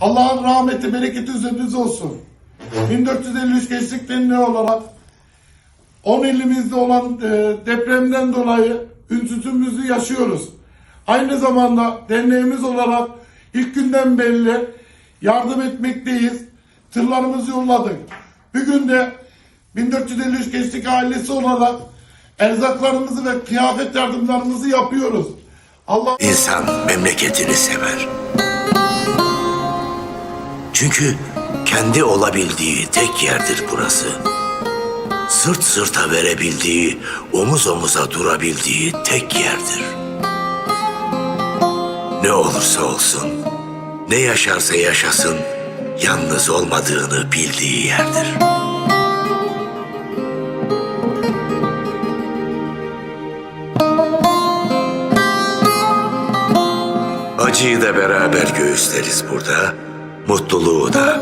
Allah'ın rahmeti, bereketi üzerinize olsun. 1453 Gençlik Derneği olarak 10 ilimizde olan e, depremden dolayı ünsüzlüğümüzü yaşıyoruz. Aynı zamanda derneğimiz olarak ilk günden belli yardım etmekteyiz. Tırlarımızı yolladık. Bugün de 1453 Gençlik ailesi olarak erzaklarımızı ve kıyafet yardımlarımızı yapıyoruz. Allah İnsan memleketini sever. Çünkü kendi olabildiği tek yerdir burası. Sırt sırta verebildiği, omuz omuza durabildiği tek yerdir. Ne olursa olsun, ne yaşarsa yaşasın, yalnız olmadığını bildiği yerdir. Acıyı da beraber göğüsleriz burada, mutluluğu da.